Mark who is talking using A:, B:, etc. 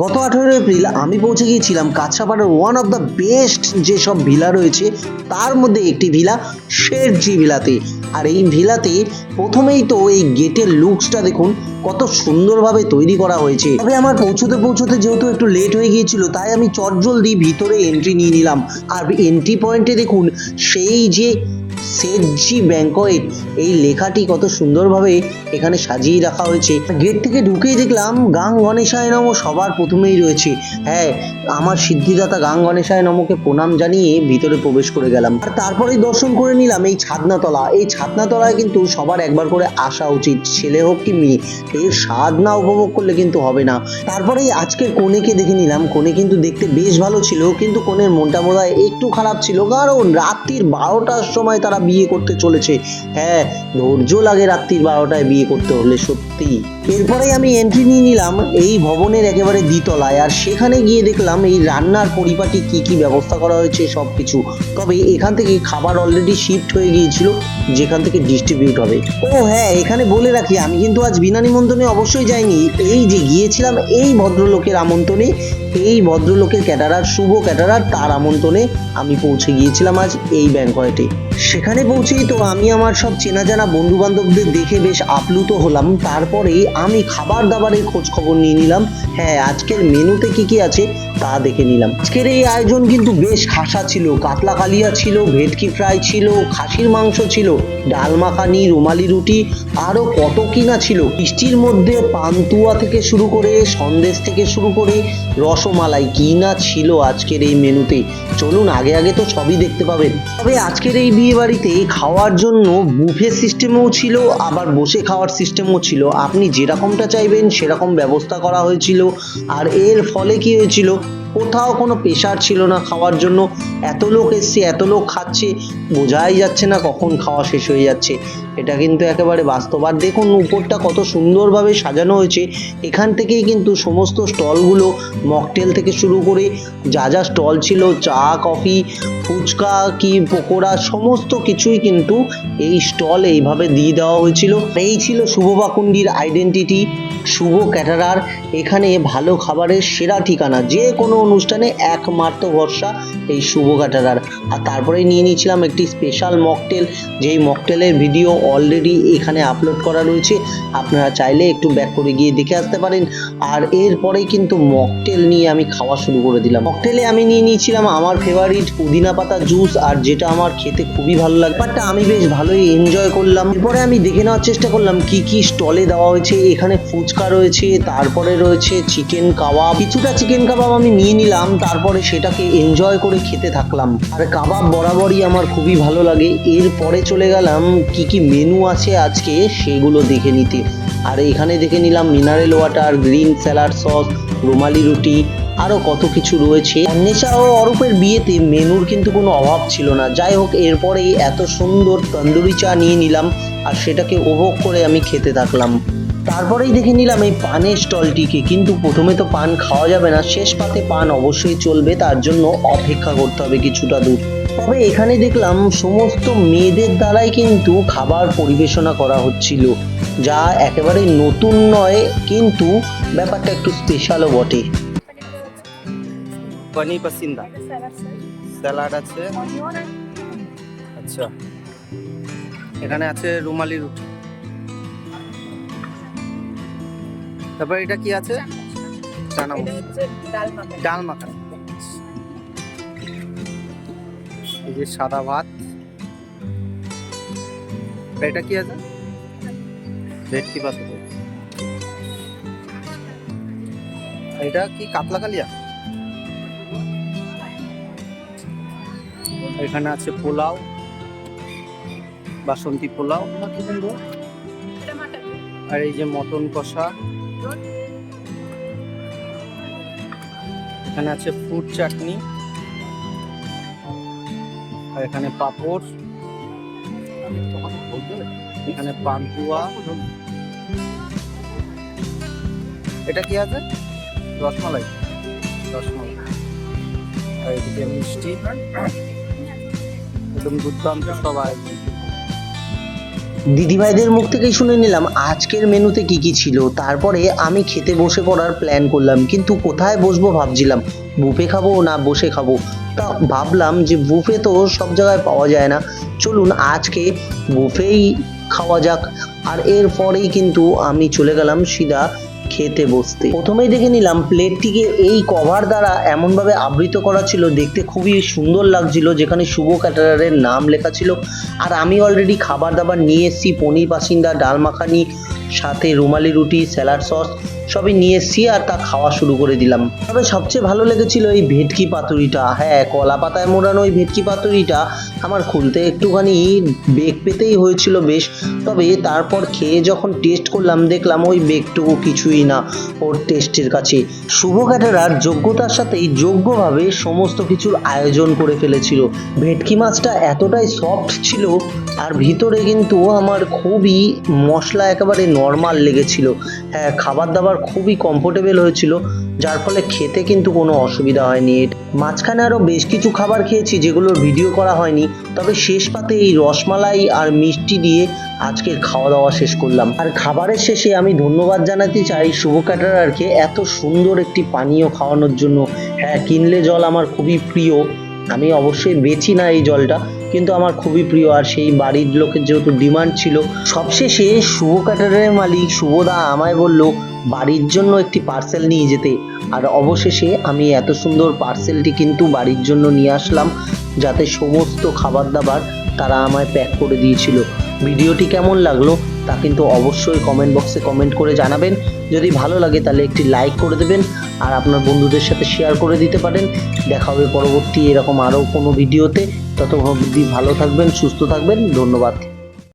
A: গত আঠেরো এপ্রিল আমি পৌঁছে গিয়েছিলাম কাছড়াপাড়ার ওয়ান অফ দ্য বেস্ট যেসব ভিলা রয়েছে, তার মধ্যে একটি ভিলা শেরজি ভিলাতে। আর এই ভিলাতে প্রথমেই তো এই গেটের লুকসটা দেখুন, কত সুন্দরভাবে তৈরি করা হয়েছে। তবে আমার পৌঁছতে পৌঁছতে যেহেতু একটু লেট হয়ে গিয়েছিল, তাই আমি চটজলদি ভিতরে এন্ট্রি নিয়ে নিলাম। আর এন্ট্রি পয়েন্টে দেখুন, সেই যে সেটজি ব্যাংকয়েট এই লেখাটি কত সুন্দরভাবে এখানে সাজিয়ে রাখা হয়েছে। গেট থেকে ঢুকেই দেখলাম গাং গণেশায় নম সবার প্রথমেই রয়েছে। হ্যাঁ আমার সিদ্ধিদাতা গাং গণেশায় নমকে প্রণাম জানিয়ে ভিতরে প্রবেশ করে গেলাম। আর তারপরেই দর্শন করে নিলাম এই ছাদনাতলা। এই ছাদনাতলায় কিন্তু সবার একবার করে আসা উচিত, ছেলে হোক কি মেয়ে। এর স্বাদ না উপভোগ করলে কিন্তু হবে না। তারপরেই আজকের কোণেকে দেখে নিলাম। কোণে কিন্তু দেখতে বেশ ভালো ছিল, কিন্তু কোণের মনটা বোধ একটু খারাপ ছিল। কারণ রাত্রির বারোটার সময় তারা বিয়ে করতে চলেছে। হ্যাঁ ধৈর্য লাগে রাত্রির বারোটায় বিয়ে করতে হলে সত্যি। এরপরে আমি এন্ট্রি নিয়ে নিলাম এই ভবনের একেবারে দ্বিতলায় আর সেখানে গিয়ে দেখলাম এই রান্নার পরিপাটি কি কি ব্যবস্থা করা হয়েছে সব কিছু তবে এখান থেকে খাবার অলরেডি শিফট হয়ে গিয়েছিল, যেখান থেকে ডিস্ট্রিবিউট হবে। ও হ্যাঁ এখানে বলে রাখি, আমি কিন্তু আজ বিনা নিমন্ত্রণে অবশ্যই যাইনি। এই যে গিয়েছিলাম এই ভদ্রলোকের আমন্ত্রণে এই ভদ্রলোকের ক্যাটারার, শুভ ক্যাটারার তার আমন্ত্রণে আমি পৌঁছে গিয়েছিলাম আজ এই ব্যাংকয়েটে সেখানে পৌঁছেই তো আমি আমার সব চেনা জানা বন্ধু বান্ধবদের দেখে বেশ আপ্লুত হলাম। তারপরে আমি খাবার দাবারের খোঁজ খবর নিয়ে নিলাম। হ্যাঁ আজকের মেনুতে কি কি আছে তা দেখে নিলাম। আজকের এই আয়োজন কিন্তু বেশ খাসা ছিল। কাতলা কালিয়া ছিল, ভেটকি ফ্রাই ছিল, খাসির মাংস ছিল, ডাল মাখানি, রুমালি রুটি, আরও কত কিনা ছিল। মিষ্টির মধ্যে পান্তুয়া থেকে শুরু করে সন্দেশ থেকে শুরু করে রসমালাই কি না ছিল আজকের এই মেনুতে? চলুন আগে আগে তো সবই দেখতে পাবেন। তবে আজকের এই বিয়ে বাড়িতে খাওয়ার জন্য বুফে সিস্টেমও ছিল, আবার বসে খাওয়ার সিস্টেমও ছিল। আপনি যেরকমটা চাইবেন সেরকম ব্যবস্থা করা হয়েছিল। আর এর ফলে কি হয়েছিল? কোথাও কোনো প্রেশার ছিল না খাওয়ার জন্য। এত লোক এসছে, এত লোক খাচ্ছে, বোঝাই যাচ্ছে না কখন খাওয়া শেষ হয়ে যাচ্ছে। এটা কিন্তু একেবারে বাস্তব। আর দেখুন, উপরটা কত সুন্দরভাবে সাজানো হয়েছে। এখান থেকেই কিন্তু সমস্ত স্টলগুলো, মকটেল থেকে শুরু করে যা যা স্টল ছিল, চা, কফি, ফুচকা কি পকোড়া, সমস্ত কিছুই কিন্তু এই স্টল এইভাবে দিয়ে দেওয়া হয়েছিল। এই ছিল শুভ বাকুন্ডির আইডেন্টিটি শুভ ক্যাটারার। এখানে ভালো খাবারের সেরা ঠিকানা। যে কোনো অনুষ্ঠানে একমাত্র ভরসা এই শুভ ক্যাটারার আর তারপরেই নিয়ে নিয়েছিলাম একটি স্পেশাল মকটেল যেই মকটেলের ভিডিও অলরেডি এখানে আপলোড করা রয়েছে। আপনারা চাইলে একটু ব্যাক করে গিয়ে দেখে আসতে পারেন। আর এরপরেই কিন্তু মকটেল নিয়ে আমি খাওয়া শুরু করে দিলাম। মকটেলে আমি নিয়ে নিয়েছিলাম আমার ফেভারিট পুদিনা পাতা জুস আর যেটা আমার খেতে খুবই ভালো লাগে। বাট আমি বেশ ভালোই এনজয় করলাম। এরপরে আমি দেখে নেওয়ার চেষ্টা করলাম কি কি স্টলে দেওয়া হয়েছে। এখানে ফুচকা রয়েছে, তারপরে রয়েছে চিকেন কাবাব কিছুটা চিকেন কাবাব আমি নিয়ে নিলাম, তারপরে সেটাকে এনজয় করে খেতে থাকলাম। আর কাবাব বরাবরই আমার খুবই ভালো লাগে। এরপরে চলে গেলাম, কি কি মেনু আছে আজকে সেগুলো দেখে নিতে। আর এখানে দেখে নিলাম mineral water green salad sauce rumali roti আরও কত কিছু রয়েছে। নেশা ও অরূপের বিয়েতে মেনুর কিন্তু কোনো অভাব ছিল না। যাই হোক এরপরেই এত সুন্দর তন্দুরি চা নিয়ে নিলাম, আর সেটাকে উপভোগ করে আমি খেতে থাকলাম। তারপরেই দেখে নিলাম এই পানের স্টলটিকে কিন্তু প্রথমে তো পান খাওয়া যাবে না শেষ পাতে পান অবশ্যই চলবে তার জন্য অপেক্ষা করতে হবে কিছুটা দূর। তবে এখানে দেখলাম সমস্ত মেয়েদের দ্বারাই কিন্তু খাবার পরিবেশনা করা হচ্ছিল যা একেবারে নতুন নয় কিন্তু ব্যাপারটা একটু স্পেশালও বটে।
B: পনির পাসিন্দা। স্যালাড আছে। আচ্ছা। এখানে আছে রুমালি রুটি। তারপর এটা কি আছে? চানা ডাল মাখানি। এই যে সাদা ভাত। এটা কি আছে? ভেটকি পাতা। এটা কি কাতলা কালিয়া? এখানে আছে পোলাও। বাসন্তী পোলাও। আর এই যে মটন কষা। এখানে আছে ফ্রুট চাটনি আর এখানে পাপড়, এখানে পান্তুয়া। এটা কি আছে? রসমালাই। রসমালাই। আর এদিকে মিষ্টি। একদম দুর্দান্ত সব আয়োজন।
A: দিদিভাইদের মুখ থেকেই শুনে নিলাম আজকের মেনুতে কি কি ছিল। তারপরে আমি খেতে বসে পড়ার প্ল্যান করলাম, কিন্তু কোথায় বসবো ভাবছিলাম বুফে খাব না বসে খাব? তা ভাবলাম যে বুফে তো সব জায়গায় পাওয়া যায় না। চলুন আজকে বুফেই খাওয়া যাক। আর এরপরেই কিন্তু আমি চলে গেলাম সিধা খেতে বসতে। প্রথমেই দেখে নিলাম প্লেটটিকে এই কভার দ্বারা এমনভাবে আবৃত করা ছিল, দেখতে খুবই সুন্দর লাগছিল, যেখানে শুভ ক্যাটারারের নাম লেখা ছিল। আর আমি অলরেডি খাবার দাবার নিয়ে এসেছি, পনির বাসিন্দা, ডাল মাখানি, সাথে রুমালি রুটি, স্যালাড সস সবই নিয়ে এসেছি আর তা খাওয়া শুরু করে দিলাম। তবে সবচেয়ে ভালো লেগেছিল এই ভেটকি পাতুরিটা। হ্যাঁ কলা পাতায় মোড়ানো ওই ভেটকি পাতুরিটা আমার খুলতে একটুখানি বেগ পেতেই হয়েছিল বেশ। তবে তারপর খেয়ে যখন টেস্ট করলাম, দেখলাম ওই বেগটুকু কিছুই না ওর টেস্টের কাছে। শুভ ক্যাটারার যোগ্যতার সাথেই যোগ্যভাবে সমস্ত কিছুর আয়োজন করে ফেলেছিল। ভেটকি মাছটা এতটাই সফট ছিল আর ভিতরে কিন্তু আমার খুবই মশলা একেবারে নর্মাল লেগেছিল। হ্যাঁ খাবার দাবার খুবই কমফোর্টেবল হয়েছিল, যার ফলে খেতে কিন্তু কোনো অসুবিধা হয়নি। মাঝখানে আরও বেশ কিছু খাবার খেয়েছি যেগুলোর ভিডিও করা হয়নি, তবে শেষ পাতে এই রসমালাই আর মিষ্টি দিয়ে আজকের খাওয়া দাওয়া শেষ করলাম। আর খাবারের শেষে আমি ধন্যবাদ জানাতে চাই শুভ ক্যাটারারকে এত সুন্দর একটি পানীয় খাওয়ানোর জন্য। হ্যাঁ কিনলে জল আমার খুবই প্রিয়। আমি অবশ্যই বেচি না এই জলটা। কিন্তু আমার খুবই প্রিয়। আর সেই বাড়ির লোকের যেহেতু ডিমান্ড ছিল, সবশেষে শুভ ক্যাটারের মালিক শুভদা আমায় বলল, বাড়ির জন্য একটি পার্সেল নিয়ে যেতে। আর অবশেষে আমি এত সুন্দর পার্সেলটি কিন্তু বাড়ির জন্য নিয়ে আসলাম, যাতে সমস্ত খাবার দাবার তারা আমায় প্যাক করে দিয়েছিল। ভিডিওটি কেমন লাগল? তা কিন্তু অবশ্যই কমেন্ট বক্সে কমেন্ট করে জানাবেন। যদি ভালো লাগে তাহলে একটি লাইক করে দেবেন আর আপনার বন্ধুদের সাথে শেয়ার করে দিতে পারেন। দেখা হবে পরবর্তী এরকম আরও কোনো ভিডিওতে তত অবধি ভালো থাকবেন, সুস্থ থাকবেন। ধন্যবাদ।